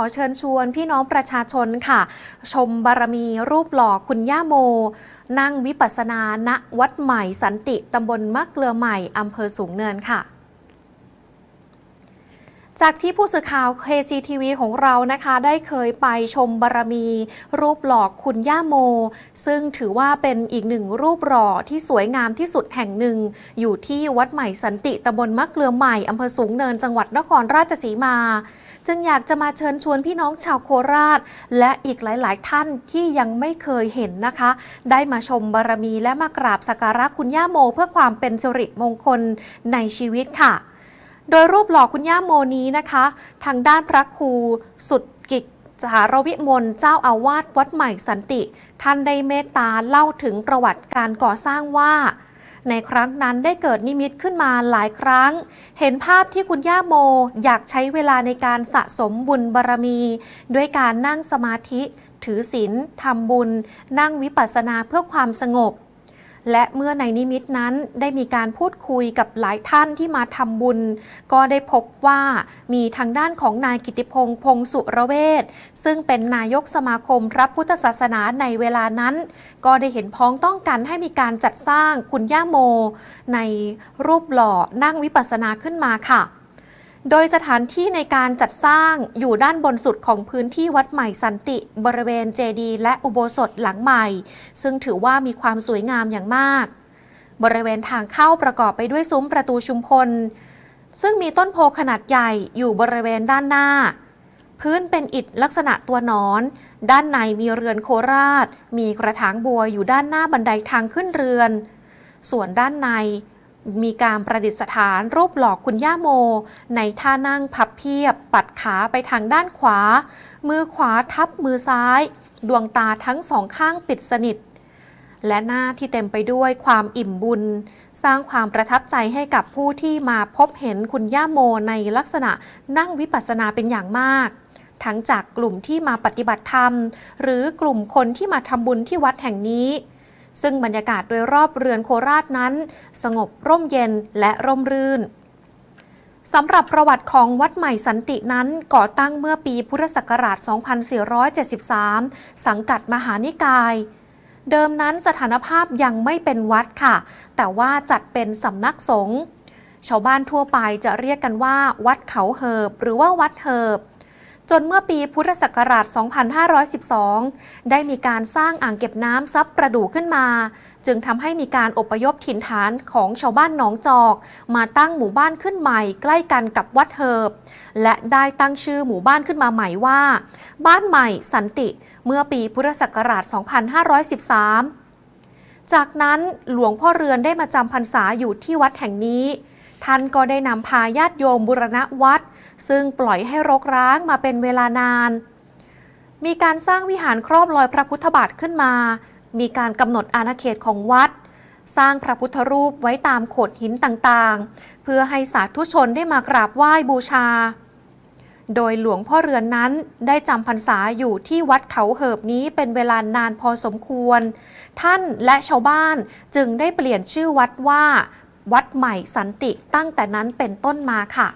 อเชิญชวนพี่น้องประชาชนค่ะ ชมบารมีรูปหล่อคุณย่าโม นั่งวิปัสสนาณวัดใหม่สันติตำบลมะเกลือใหม่อำเภอสูงเนินค่ะ จากที่ผู้สื่อข่าว KCTV ของเรานะคะได้เคยไปชมบารมี รูปหล่อคุณย่าโม ซึ่งถือว่าเป็นอีกหนึ่งรูปหล่อที่สวยงามที่สุดแห่งหนึ่ง อยู่ที่วัดใหม่สันติตำบลมะเกลือใหม่อำเภอสูงเนินจังหวัดนครราชสีมา จึงอยากจะมาเชิญชวนพี่น้องชาวโคราช และอีกหลาย ๆ ท่านที่ยังไม่เคยเห็นนะคะ ได้มาชมบารมีและมากราบสักการะคุณย่าโม เพื่อความเป็นสิริมงคลในชีวิตค่ะ โดยรูปหล่อคุณย่าโมนี้นะคะ ทางด้านพระครูสุดกิจสารวิมลเจ้าอาวาสวัดใหม่สันติ ท่านได้เมตตาเล่าถึงประวัติการก่อสร้างว่า ในครั้งนั้นได้เกิดนิมิตขึ้นมาหลายครั้ง เห็นภาพที่คุณย่าโมอยากใช้เวลาในการสะสมบุญบารมี ด้วยการนั่งสมาธิ ถือศีลทำบุญ นั่งวิปัสสนาเพื่อความสงบ และเมื่อในนิมิตนั้นได้มีการพูดคุยกับหลายท่านที่มาทำบุญ ก็ได้พบว่ามีทางด้านของนายกิติพงษ์พงสุระเวศซึ่งเป็นนายกสมาคมพระพุทธศาสนาในเวลานั้น ก็ได้เห็นพ้องต้องกันให้มีการจัดสร้างคุณย่าโม ในรูปหล่อนั่งวิปัสสนาขึ้นมาค่ะ โดยสถานที่ในการจัดสร้างอยู่ด้านบนสุดของพื้นที่วัดใหม่สันติ บริเวณเจดีและอุโบสถหลังใหม่ ซึ่งถือว่ามีความสวยงามอย่างมาก บริเวณทางเข้าประกอบไปด้วยซุ้มประตูชุมพล ซึ่งมีต้นโพขนาดใหญ่อยู่บริเวณด้านหน้า พื้นเป็นอิฐลักษณะตัวนอน ด้านในมีเรือนโคราช มีกระถางบัวอยู่ด้านหน้าบันไดทางขึ้นเรือน ส่วนด้านใน มีการประดิษฐานรูปหล่อคุณย่าโม ในท่านั่งพับเพียบ ปัดขาไปทางด้านขวา มือขวาทับมือซ้าย ดวงตาทั้งสองข้างปิดสนิท และหน้าที่เต็มไปด้วยความอิ่มบุญ สร้างความประทับใจให้กับผู้ที่มาพบเห็นคุณย่าโมในลักษณะนั่งวิปัสสนาเป็นอย่างมากทั้งจากกลุ่มที่มาปฏิบัติธรรม หรือกลุ่มคนที่มาทำบุญที่วัดแห่งนี้ ซึ่งบรรยากาศโดยรอบเรือนโคราชนั้น สงบร่มเย็นและร่มรื่นสำหรับประวัติของวัดใหม่สันตินั้นก่อตั้งเมื่อปีพุทธศักราช 2473 สังกัดมหานิกาย เดิมนั้นสถานภาพยังไม่เป็นวัดค่ะ แต่ว่าจัดเป็นสำนักสงฆ์ ชาวบ้านทั่วไปจะเรียกกันว่า วัดเขาเหิบ หรือว่าวัดเหิบ จนเมื่อปีพุทธศักราช 2512 ได้มีการสร้างอ่างเก็บน้ำซับประดู่ขึ้นมา จึงทำให้มีการอพยพถิ่นฐานของชาวบ้านหนองจอก มาตั้งหมู่บ้านขึ้นใหม่ใกล้กันกับวัดเหิบ และได้ตั้งชื่อหมู่บ้านขึ้นมาใหม่ว่า บ้านใหม่สันติเมื่อปีพุทธศักราช 2513 จากนั้นหลวงพ่อเรือนได้มาจำพรรษาอยู่ที่วัดแห่งนี้ ท่านก็ได้นำพาญาติโยมบุรณะวัด ซึ่งปล่อยให้รกร้างมาเป็นเวลานาน มีการสร้างวิหารครอบลอยพระพุทธบาทขึ้นมา มีการกำหนดอาณาเขตของวัด สร้างพระพุทธรูปไว้ตามโขดหินต่างๆ เพื่อให้สาธุชนได้มากราบไหว้บูชา โดยหลวงพ่อเรือนนั้นได้จำพรรษาอยู่ที่วัดเขาเหิบนี้เป็นเวลานานพอสมควร ท่านและชาวบ้านจึงได้เปลี่ยนชื่อวัดว่า วัดใหม่สันติตั้งแต่นั้นเป็นต้นมาค่ะ